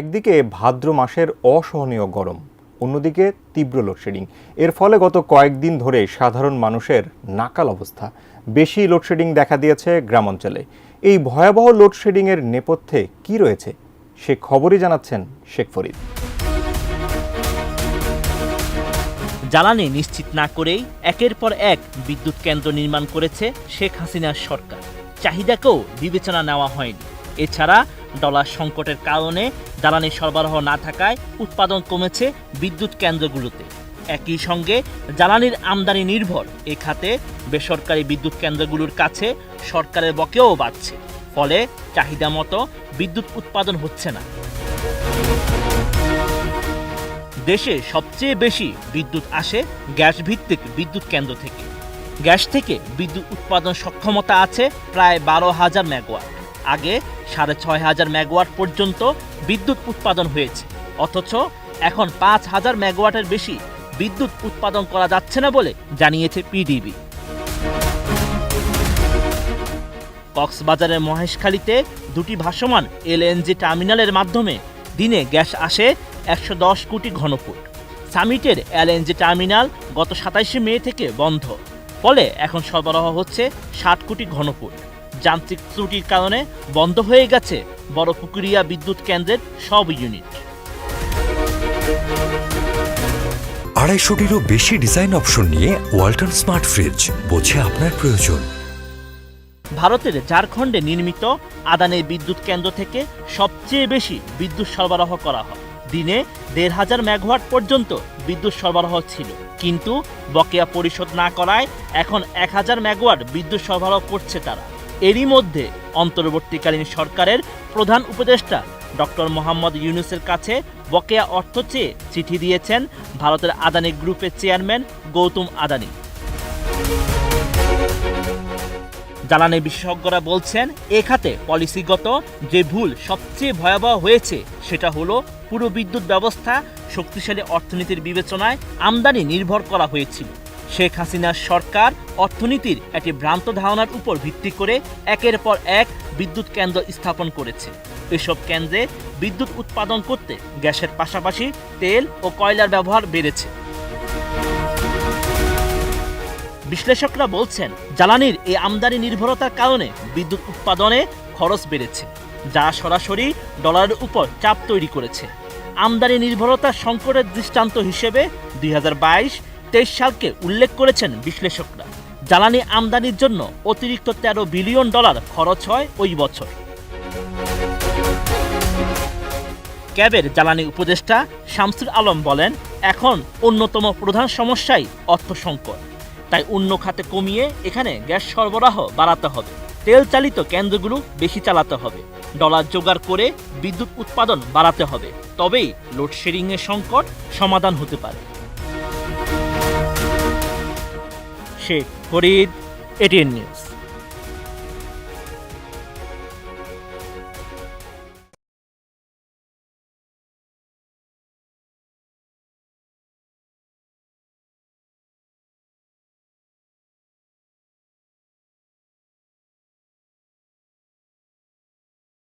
একদিকে ভাদ্র মাসের অসহনীয় গরম, অন্যদিকে তীব্র লোডশেডিং এর ফলে গত কয়েকদিন ধরে সাধারণ মানুষের নাকাল অবস্থা। বেশি লোডশেডিং দেখা দিয়েছে গ্রামাঞ্চলে। এই ভয়াবহ লোডশেডিংয়ের নেপথ্যে কি রয়েছে, সে খবরই জানাচ্ছেন শেখ ফরিদ। জ্বালানি নিশ্চিত না করেই একের পর এক বিদ্যুৎ কেন্দ্র নির্মাণ করেছে শেখ হাসিনার সরকার। চাহিদাকেও বিবেচনা নেওয়া হয়নি। এছাড়া ডলার সংকটের কারণে জ্বালানি সরবরাহ না থাকায় উৎপাদন কমেছে বিদ্যুৎ কেন্দ্রগুলোতে। একই সঙ্গে জ্বালানির আমদানি নির্ভর। এ খাতে বেসরকারি বিদ্যুৎ কেন্দ্রগুলোর কাছে সরকারের বকেও বাড়ছে, ফলে চাহিদা মতো বিদ্যুৎ উৎপাদন হচ্ছে না। দেশে সবচেয়ে বেশি বিদ্যুৎ আসে গ্যাস ভিত্তিক বিদ্যুৎ কেন্দ্র থেকে। গ্যাস থেকে বিদ্যুৎ উৎপাদন সক্ষমতা আছে প্রায় বারো হাজার মেগাওয়াট। আগে সাড়ে ছয় হাজার মেগাওয়াট পর্যন্ত বিদ্যুৎ উৎপাদন হয়েছে। অথচ এখন পাঁচ হাজার মেগাওয়াটের বেশি বিদ্যুৎ উৎপাদন করা যাচ্ছে না বলে জানিয়েছে পিডিবি। কক্সবাজারের মহেশখালীতে দুটি ভাসমান এলএনজি টার্মিনালের মাধ্যমে দিনে গ্যাস আসে একশো দশ কোটি ঘনফুট। সামিটের এলএনজি টার্মিনাল গত সাতাইশে মে থেকে বন্ধ। ফলে এখন সরবরাহ হচ্ছে ষাট কোটি ঘনফুট। যান্ত্রিক ত্রুটির কারণে বন্ধ হয়ে গেছে বড় পুকুরিয়া বিদ্যুৎ কেন্দ্রের সব ইউনিট। আড়াইশোটিরও বেশি ডিজাইন অপশন নিয়ে ওয়াল্টন স্মার্ট ফ্রিজ বোঝে আপনার প্রয়োজন। ভারতের ঝাড়খণ্ডে নির্মিত আদানের বিদ্যুৎ কেন্দ্র থেকে সবচেয়ে বেশি বিদ্যুৎ সরবরাহ করা হয়। দিনে দেড় হাজার মেগাওয়াট পর্যন্ত বিদ্যুৎ সরবরাহ ছিল। কিন্তু বকেয়া পরিশোধ না করায় এখন এক হাজার মেগাওয়াট বিদ্যুৎ সরবরাহ করছে তারা। এরই মধ্যে অন্তর্বর্তীকালীন সরকারের প্রধান উপদেষ্টা ডক্টর মোহাম্মদ ইউনুসের কাছে বকেয়া অর্থ চেয়ে চিঠি দিয়েছেন ভারতের আদানি গ্রুপের চেয়ারম্যান গৌতম আদানি। জ্বালানি বিশেষজ্ঞরা বলছেন, এ খাতে পলিসিগত যে ভুল সবচেয়ে ভয়াবহ হয়েছে সেটা হলো পুরো বিদ্যুৎ ব্যবস্থা শক্তিশালী অর্থনীতির বিবেচনায় আমদানি নির্ভর করা হয়েছিল। শেখ হাসিনার সরকার অর্থনীতির একটি ভ্রান্ত ধারণার উপর ভিত্তি করে একের পর এক বিদ্যুৎ কেন্দ্র স্থাপন করেছে। এসব কেন্দ্রে বিদ্যুৎ উৎপাদন করতে গ্যাসের পাশাপাশি তেল ও কয়লার ব্যবহার বেড়েছে। বিশ্লেষকরা বলছেন, জ্বালানির এই আমদানি নির্ভরতার কারণে বিদ্যুৎ উৎপাদনে খরচ বেড়েছে, যা সরাসরি ডলারের উপর চাপ তৈরি করেছে। আমদানি নির্ভরতা সংকটের দৃষ্টান্ত হিসেবে দুই সালকে উল্লেখ করেছেন বিশ্লেষকরা। জ্বালানি আমদানির জন্য অতিরিক্ত তেরো বিলিয়ন ডলার খরচ হয় ওই বছর। ক্যাবের জ্বালানি উপদেষ্টা শামসুল আলম বলেন, এখন অন্যতম প্রধান সমস্যাই অর্থ সংকট। তাই অন্য খাতে কমিয়ে এখানে গ্যাস সরবরাহ বাড়াতে হবে। তেল চালিত কেন্দ্রগুলো বেশি চালাতে হবে। ডলার জোগাড় করে বিদ্যুৎ উৎপাদন বাড়াতে হবে। তবেই লোডশেডিংয়ের সংকট সমাধান হতে পারে। Sheikh Farid ATN news.